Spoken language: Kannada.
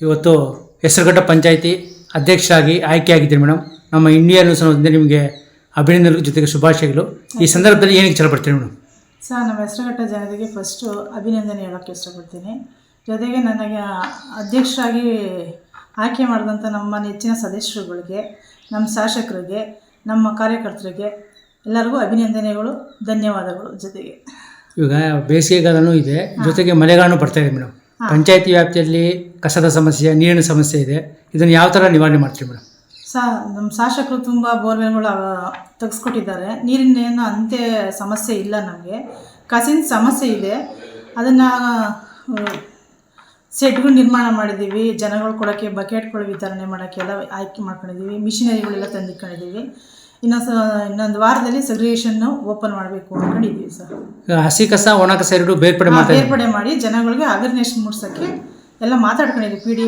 ಇವತ್ತು ಹೆಸರುಘಟ್ಟ ಪಂಚಾಯಿತಿ ಅಧ್ಯಕ್ಷರಾಗಿ ಆಯ್ಕೆಯಾಗಿದ್ದೀರಿ ಮೇಡಮ್. ನಮ್ಮ ಇಂಡಿಯಾ ನ್ಯೂಸ್ ಅನ್ನೋದ್ರಿಂದ ನಿಮಗೆ ಅಭಿನಂದನೆಗಳ ಜೊತೆಗೆ ಶುಭಾಶಯಗಳು. ಈ ಸಂದರ್ಭದಲ್ಲಿ ಏನಕ್ಕೆ ಇಷ್ಟಪಡ್ತೀರಿ ಮೇಡಮ್? ಸರ್ ನಮ್ಮ ಹೆಸರುಘಟ್ಟ ಜನರಿಗೆ ಫಸ್ಟು ಅಭಿನಂದನೆ ಹೇಳೋಕ್ಕೆ ಇಷ್ಟಪಡ್ತೀನಿ. ಜೊತೆಗೆ ನನಗೆ ಅಧ್ಯಕ್ಷರಾಗಿ ಆಯ್ಕೆ ಮಾಡಿದಂಥ ನಮ್ಮ ನೆಚ್ಚಿನ ಸದಸ್ಯರುಗಳಿಗೆ ನಮ್ಮ ಶಾಸಕರಿಗೆ ನಮ್ಮ ಕಾರ್ಯಕರ್ತರಿಗೆ ಎಲ್ಲರಿಗೂ ಅಭಿನಂದನೆಗಳು ಧನ್ಯವಾದಗಳು ಜೊತೆಗೆ. ಇವಾಗ ಬೇಸಿಗೆಗಾಲನೂ ಇದೆ. ಜೊತೆಗೆ ಮಳೆಗಾಲನೂ ಬರ್ತಾ ಇದೆ ಮೇಡಮ್. ಪಂಚಾಯಿತಿ ವ್ಯಾಪ್ತಿಯಲ್ಲಿ ಕಸದ ಸಮಸ್ಯೆ ನೀರಿನ ಸಮಸ್ಯೆ ಇದೆ. ಇದನ್ನು ಯಾವ ಥರ ನಿವಾರಣೆ ಮಾಡ್ತೀವಿ ಮೇಡಮ್? ಸಾ ನಮ್ಮ ಶಾಸಕರು ತುಂಬ ಬೋರ್ವೆಲ್ಗಳು ತೆಗೆಸ್ಕೊಟ್ಟಿದ್ದಾರೆ. ನೀರಿನ ಏನು ಅಂತೆ ಸಮಸ್ಯೆ ಇಲ್ಲ ನಮಗೆ. ಕಸಿನ ಸಮಸ್ಯೆ ಇದೆ. ಅದನ್ನು ಸೆಟ್ಗಳು ನಿರ್ಮಾಣ ಮಾಡಿದ್ದೀವಿ. ಜನಗಳು ಕೊಡೋಕ್ಕೆ ಬಕೆಟ್ಗಳು ವಿತರಣೆ ಮಾಡೋಕ್ಕೆಲ್ಲ ಆಯ್ಕೆ ಮಾಡ್ಕೊಂಡಿದ್ದೀವಿ. ಮಿಷಿನರಿಗಳೆಲ್ಲ ತಂದಿಟ್ಕೊಂಡಿದ್ದೀವಿ. ಇನ್ನೊಂದು ಸ ಇನ್ನೊಂದು ವಾರದಲ್ಲಿ ಸಗ್ರಿಗೇಷನ್ನು ಓಪನ್ ಮಾಡಬೇಕು ಅಂದ್ಕೊಂಡಿದ್ದೀವಿ ಸರ್. ಹಸಿ ಕಸ ಒಣ ಕಸ ಎರಡು ಬೇರ್ಪಡೆ ಮಾಡ್ತಾ ಬೇರ್ಪಡೆ ಮಾಡಿ ಜನಗಳಿಗೆ ಅವೇರ್ನೆಸ್ ಮೂಡಿಸೋಕ್ಕೆ ಎಲ್ಲ ಮಾತಾಡ್ಕೊಂಡಿದ್ದೀವಿ ಪಿ ಡಿ